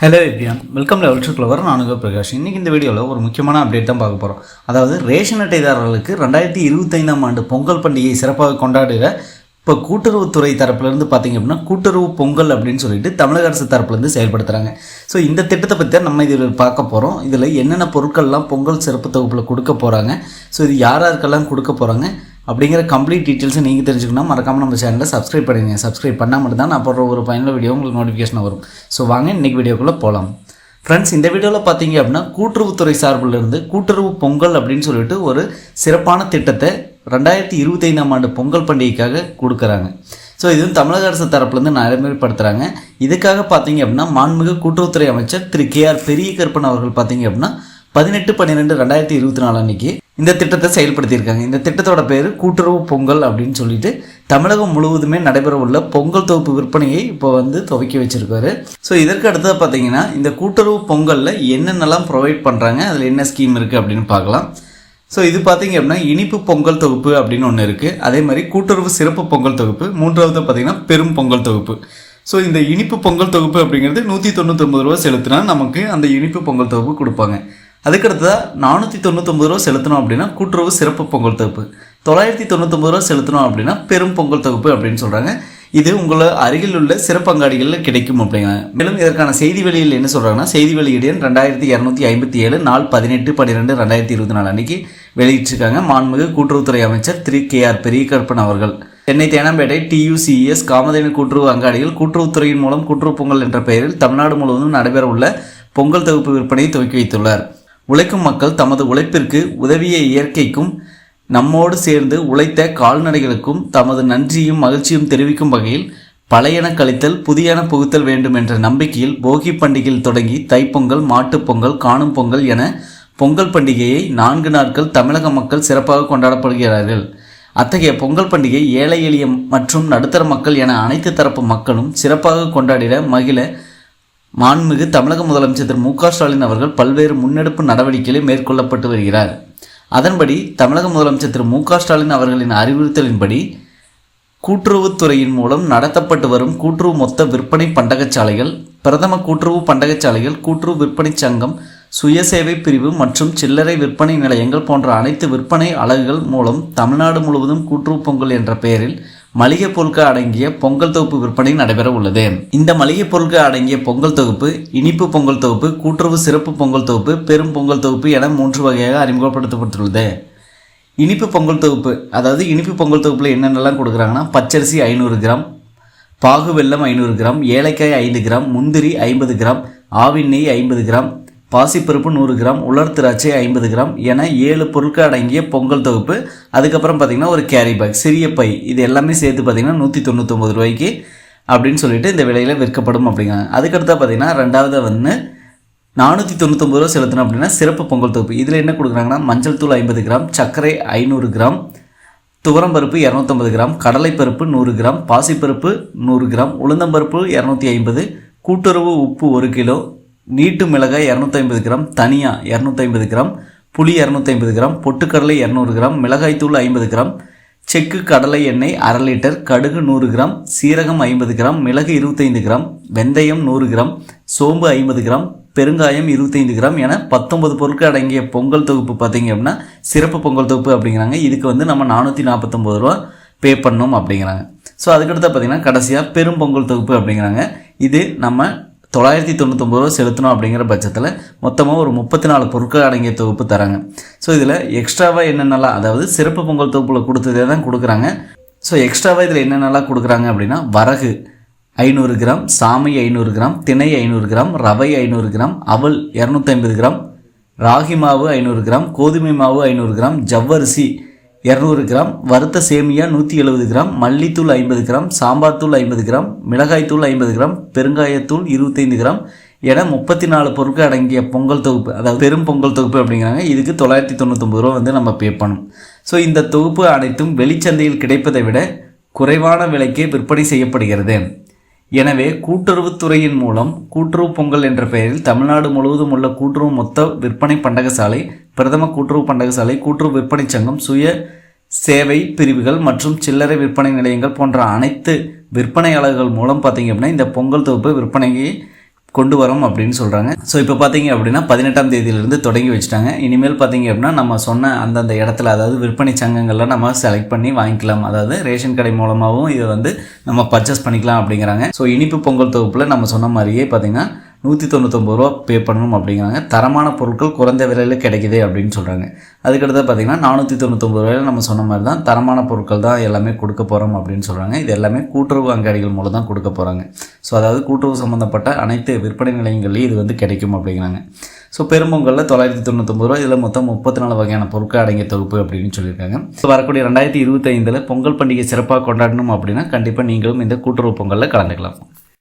Hello everyone welcome level to clever நானுங்க பிரகாஷ். இன்றைக்கி இந்த வீடியோவில் ஒரு முக்கியமான அப்டேட் தான் பார்க்க போகிறோம் அதாவது ரேஷன் அட்டைதாரர்களுக்கு ரெண்டாயிரத்தி இருபத்தைந்தாம் ஆண்டு பொங்கல் பண்டிகையை சிறப்பாக கொண்டாடுகிற இப்போ கூட்டுறவுத்துறை தரப்புலேருந்து பார்த்தீங்க அப்படின்னா கூட்டுறவு பொங்கல் அப்படின்னு சொல்லிட்டு தமிழக அரசு தரப்புலேருந்து செயல்படுத்துகிறாங்க ஸோ இந்த திட்டத்தை பற்றி தான் நம்ம இதில் பார்க்க போகிறோம் இதில் என்னென்ன பொருட்கள்லாம் பொங்கல் சிறப்பு தொகுப்பில் கொடுக்க போகிறாங்க ஸோ இது யார் யாருக்கெல்லாம் கொடுக்க போகிறாங்க அப்படிங்கிற கம்ப்ளீட் டீட்டெயில்ஸை நீங்கள் தெரிஞ்சுக்கணும் மறக்காமல் நம்ம சேனலை சப்ஸ்கிரைப் பண்ணுங்கள் சப்ஸ்கிரைப் பண்ணால் மட்டும் தான் நான் போடுற ஒரு பயனுள்ள வீடியோ உங்களுக்கு நோட்டிஃபிகேஷன் வரும். ஸோ வாங்க இன்றைக்கி வீடியோக்குள்ளே போகலாம் ஃப்ரெண்ட்ஸ் இந்த வீடியோவில் பார்த்தீங்க அப்படின்னா கூட்டுறவுத்துறை சார்பில் இருந்து கூட்டுறவு பொங்கல் அப்படின்னு சொல்லிட்டு ஒரு சிறப்பான திட்டத்தை ரெண்டாயிரத்தி இருபத்தைந்தாம் ஆண்டு பொங்கல் பண்டிகைக்காக கொடுக்குறாங்க. ஸோ இது வந்து தமிழக அரசு தரப்புலேருந்து நடைமுறைப்படுத்துகிறாங்க இதுக்காக பார்த்தீங்க அப்படின்னா மாண்புமிகு கூட்டுறவுத்துறை அமைச்சர் திரு கே ஆர் பெரிய கருப்பன் அவர்கள் பார்த்தீங்க அப்படின்னா பதினெட்டு பன்னிரெண்டு ரெண்டாயிரத்தி இருபத்தி நாலு அன்னைக்கு இந்த திட்டத்தை செயல்படுத்தியிருக்காங்க. இந்த திட்டத்தோட பேர் கூட்டுறவு பொங்கல் அப்படின்னு சொல்லிட்டு தமிழகம் முழுவதுமே நடைபெற உள்ள பொங்கல் தொகுப்பு விற்பனையை இப்போ வந்து துவக்கி வச்சிருக்காரு. ஸோ இதற்கு அடுத்தது பார்த்தீங்கன்னா இந்த கூட்டுறவு பொங்கலில் என்னென்னலாம் ப்ரொவைட் பண்ணுறாங்க அதில் என்ன ஸ்கீம் இருக்குது அப்படின்னு பார்க்கலாம். ஸோ இது பார்த்தீங்க அப்படின்னா இனிப்பு பொங்கல் தொகுப்பு அப்படின்னு ஒன்று இருக்குது அதே மாதிரி கூட்டுறவு சிறப்பு பொங்கல் தொகுப்பு. மூன்றாவது பார்த்தீங்கன்னா பெரும் பொங்கல் தொகுப்பு. ஸோ இந்த இனிப்பு பொங்கல் தொகுப்பு அப்படிங்கிறது நூற்றி தொண்ணூத்தொம்பது ரூபா செலுத்தினா நமக்கு அந்த இனிப்பு பொங்கல் தொகுப்பு கொடுப்பாங்க. அதுக்கடுத்ததாக நானூற்றி தொண்ணூத்தொம்பது ரூபா செலுத்தணும் அப்படின்னா கூட்டுறவு சிறப்பு பொங்கல் தொகுப்பு. தொள்ளாயிரத்தி தொண்ணூத்தொம்பது ரூபா செலுத்தணும் அப்படின்னா பெரும் பொங்கல் தொகுப்பு அப்படின்னு சொல்கிறாங்க இது உங்களை அருகில் உள்ள சிறப்பங்காடிகளில் கிடைக்கும் அப்படிங்கிறாங்க மேலும் இதற்கான செய்தி வெளியில் என்ன சொல்கிறாங்கன்னா செய்தி வெளியீடு எண் ரெண்டாயிரத்தி இரநூத்தி ஐம்பத்தி ஏழு நாள் பதினெட்டு பன்னிரெண்டு ரெண்டாயிரத்தி இருபத்தி நாலு அன்னைக்கு வெளியிட்டிருக்காங்க. மாண்புமிகு கூட்டுறவுத்துறை அமைச்சர் திரு கே ஆர் பெரியகற்பன் அவர்கள். சென்னை தேனாம்பேட்டை டியூசிஎஸ் காமதேனு கூட்டுறவு அங்காடியில் கூட்டுறவுத்துறையின் மூலம் கூட்டுறவு பொங்கல் என்ற பெயரில் தமிழ்நாடு முழுவதும் நடைபெறவுள்ள பொங்கல் தொகுப்பு விற்பனையை துவக்கி வைத்துள்ளார். உழைக்கும் மக்கள் தமது உழைப்பிற்கு உதவிய இயற்கைக்கும் நம்மோடு சேர்ந்து உழைத்த கால்நடைகளுக்கும் தமது நன்றியும் மகிழ்ச்சியும் தெரிவிக்கும் வகையில் பழையன கழித்தல் புதியன புகுத்தல் வேண்டும் என்ற நம்பிக்கையில் போகி பண்டிகையில் தொடங்கி தைப்பொங்கல் மாட்டுப் பொங்கல் காணும் பொங்கல் என பொங்கல் பண்டிகையை நான்கு நாட்கள் தமிழக மக்கள் சிறப்பாக கொண்டாடப்படுகிறார்கள். அத்தகைய பொங்கல் பண்டிகை ஏழை எளிய மற்றும் நடுத்தர மக்கள் என அனைத்து தரப்பு மக்களும் சிறப்பாக கொண்டாடிட மகிழ மாண்புமிகு தமிழக முதலமைச்சர் திரு மு ஸ்டாலின் அவர்கள் பல்வேறு முன்னெடுப்பு நடவடிக்கைகளை மேற்கொள்ளப்பட்டு வருகிறார். அதன்படி தமிழக முதலமைச்சர் திரு மு ஸ்டாலின் அவர்களின் அறிவுறுத்தலின்படி கூட்டுறவுத்துறையின் மூலம் நடத்தப்பட்டு வரும் கூட்டுறவு மொத்த விற்பனை பண்டகச்சாலைகள் பிரதம கூட்டுறவு பண்டகச்சாலைகள் கூட்டுறவு விற்பனை சங்கம் சுயசேவை பிரிவு மற்றும் சில்லறை விற்பனை நிலையங்கள் போன்ற அனைத்து விற்பனை அலகுகள் மூலம் தமிழ்நாடு முழுவதும் கூட்டுறவு பொங்கல் என்ற பெயரில் மளிகை பொருட்கள் அடங்கிய பொங்கல் தொகுப்பு விற்பனை நடைபெற உள்ளது. இந்த மளிகை பொருட்கள் அடங்கிய பொங்கல் தொகுப்பு இனிப்பு பொங்கல் தொகுப்பு கூட்டுறவு சிறப்பு பொங்கல் தொகுப்பு பெரும் பொங்கல் தொகுப்பு என மூன்று வகையாக அறிமுகப்படுத்தப்பட்டுள்ளது. இனிப்பு பொங்கல் தொகுப்பு அதாவது இனிப்பு பொங்கல் தொகுப்பில் என்னென்னலாம் கொடுக்குறாங்கன்னா பச்சரிசி ஐநூறு கிராம் பாகு வெல்லம் ஐநூறு கிராம் ஏலக்காய் ஐந்து கிராம் முந்திரி ஐம்பது கிராம் ஆவின் நெய் ஐம்பது கிராம் பாசிப்பருப்பு நூறு கிராம் உலர் திராட்சை ஐம்பது கிராம் என ஏழு பொருட்கள் அடங்கிய பொங்கல் தொகுப்பு. அதுக்கப்புறம் பார்த்திங்கன்னா ஒரு கேரி பேக் சிறிய பை. இது எல்லாமே சேர்த்து பார்த்திங்கன்னா நூற்றி தொண்ணூத்தொம்பது ரூபாய்க்கு அப்படின்னு சொல்லிட்டு இந்த விலையில் விற்கப்படும் அப்படிங்கிறாங்க அதுக்கடுத்தா பார்த்திங்கன்னா ரெண்டாவது வந்து நானூற்றி தொண்ணூத்தொம்பது ரூபா செலுத்தணும் அப்படின்னா சிறப்பு பொங்கல் தொகுப்பு. இதில் என்ன கொடுக்குறாங்கன்னா மஞ்சள் தூள் ஐம்பது கிராம் சர்க்கரை ஐநூறு கிராம் துவரம்பருப்பு இரநூத்தம்பது கிராம் கடலைப்பருப்பு நூறு கிராம் பாசிப்பருப்பு நூறு கிராம் உளுந்தம்பருப்பு இரநூத்தி ஐம்பது கூட்டுறவு உப்பு ஒரு கிலோ நீட்டு மிளகாய் இரநூத்தி ஐம்பது கிராம் தனியா இரநூத்தி ஐம்பது கிராம் புளி இரநூத்தி ஐம்பது கிராம் பொட்டுக்கடலை இரநூறு கிராம் மிளகாய்த்தூள் ஐம்பது கிராம் செக்கு கடலை எண்ணெய் அரை லிட்டர் கடுகு நூறு கிராம் சீரகம் ஐம்பது கிராம் மிளகு இருபத்தைந்து கிராம் வெந்தயம் நூறு கிராம் சோம்பு ஐம்பது கிராம் பெருங்காயம் இருபத்தைந்து கிராம் என பத்தொன்பது பொருட்கள் அடங்கிய பொங்கல் தொகுப்பு பார்த்தீங்க அப்படின்னா சிறப்பு பொங்கல் தொகுப்பு அப்படிங்கிறாங்க. இதுக்கு வந்து நம்ம நானூற்றி நாற்பத்தொம்பது ரூபா பே பண்ணணும் அப்படிங்கிறாங்க. ஸோ அதுக்கடுத்து பார்த்தீங்கன்னா கடைசியாக பெரும் பொங்கல் தொகுப்பு அப்படிங்கிறாங்க. இது நம்ம தொள்ளாயிரத்தி தொண்ணூத்தொம்பது ரூபா செலுத்தணும் அப்படிங்கிற பட்சத்தில் மொத்தமாக ஒரு முப்பத்தி நாலு பொருட்கள் அடங்கிய தொகுப்பு தராங்க. ஸோ இதில் எக்ஸ்ட்ராவாக என்னென்னலாம் அதாவது சிறப்பு பொங்கல் தொகுப்பில் கொடுத்ததே தான் கொடுக்குறாங்க. ஸோ எக்ஸ்ட்ராவாக இதில் என்னென்னலாம் கொடுக்குறாங்க அப்படின்னா வரகு ஐநூறு கிராம் சாமை ஐநூறு கிராம் திணை ஐநூறு கிராம் ரவை ஐநூறு கிராம் அவல் இரநூத்தி ஐம்பது கிராம் ராகி மாவு ஐநூறு கிராம் கோதுமை மாவு ஐநூறு கிராம் ஜவ்வரிசி இரநூறு கிராம் வறுத்த சேமியா நூற்றி எழுபது கிராம் மல்லித்தூள் ஐம்பது கிராம் சாம்பார் தூள் ஐம்பது கிராம் மிளகாய்த்தூள் ஐம்பது கிராம் பெருங்காயத்தூள் இருபத்தைந்து கிராம் என முப்பத்தி நாலு பொருட்கள் அடங்கிய பொங்கல் தொகுப்பு அதாவது பெரும் பொங்கல் தொகுப்பு அப்படிங்கிறாங்க. இதுக்கு தொள்ளாயிரத்தி தொண்ணூத்தொம்பது ரூபா வந்து நம்ம பே பண்ணணும். ஸோ இந்த தொகுப்பு அனைத்தும் வெளிச்சந்தையில் கிடைப்பதை விட குறைவான விலைக்கே விற்பனை செய்யப்படுகிறது. எனவே கூட்டுறவுத்துறையின் மூலம் கூட்டுறவு பொங்கல் என்ற பெயரில் தமிழ்நாடு முழுவதும் உள்ள கூட்டுறவு மொத்த விற்பனை பண்டகசாலை பிரதம கூட்டுறவு பண்டகசாலை கூட்டுறவு விற்பனை சங்கம் சுய சேவை பிரிவுகள் மற்றும் சில்லறை விற்பனை நிலையங்கள் போன்ற அனைத்து விற்பனையாளர்கள் மூலம் பார்த்தீங்க அப்படின்னா இந்த பொங்கல் தொகுப்பு விற்பனையை கொண்டு வரோம் அப்படின்னு சொல்கிறாங்க ஸோ இப்போ பார்த்தீங்க அப்படின்னா பதினெட்டாம் தேதியிலிருந்து தொடங்கி வச்சுட்டாங்க. இனிமேல் பார்த்தீங்க அப்படின்னா நம்ம சொன்ன அந்தந்த இடத்துல அதாவது விற்பனை சங்கங்களில் நம்ம செலக்ட் பண்ணி வாங்கிக்கலாம். அதாவது ரேஷன் கடை மூலமாகவும் இதை வந்து நம்ம பர்ச்சேஸ் பண்ணிக்கலாம் அப்படிங்கிறாங்க. ஸோ இனிப்பு பொங்கல் தொகுப்பில் நம்ம சொன்ன மாதிரியே பார்த்தீங்கன்னா நூற்றி தொண்ணூத்தொம்பது ரூபா பே பண்ணணும் அப்படிங்கிறாங்க. தரமான பொருட்கள் குறைந்த விலையில் கிடைக்குது அப்படின்னு சொல்கிறாங்க அதுக்கடுத்து பார்த்தீங்கன்னா நானூற்றி தொண்ணூத்தொம்பது ரூபாயில் நம்ம சொன்ன மாதிரி தான் தரமான பொருட்கள் தான் எல்லாமே கொடுக்க போகிறோம் அப்படின்னு சொல்கிறாங்க இது எல்லாமே கூட்டுறவு அங்காடிகள் மூலம் தான் கொடுக்க போகிறாங்க ஸோ அதாவது கூட்டுறவு சம்மந்தப்பட்ட அனைத்து விற்பனை நிலையங்கள்லேயும் இது வந்து கிடைக்கும் அப்படிங்கிறாங்க. ஸோ பெரும்பொங்கலில் தொள்ளாயிரத்தி தொண்ணூத்தொம்பது ரூபா இதில் மொத்தம் முப்பத்தி நாலு வகையான பொருட்கள் அடங்கிய தொகுப்பு அப்படின்னு சொல்லியிருக்காங்க. ஸோ வரக்கூடிய ரெண்டாயிரத்தி இருபத்தைந்தில் பொங்கல் பண்டிகை சிறப்பாக கொண்டாடணும் அப்படின்னா கண்டிப்பாக நீங்களும் இந்த கூட்டுறவு பொங்கலில் கலந்துக்கலாம்.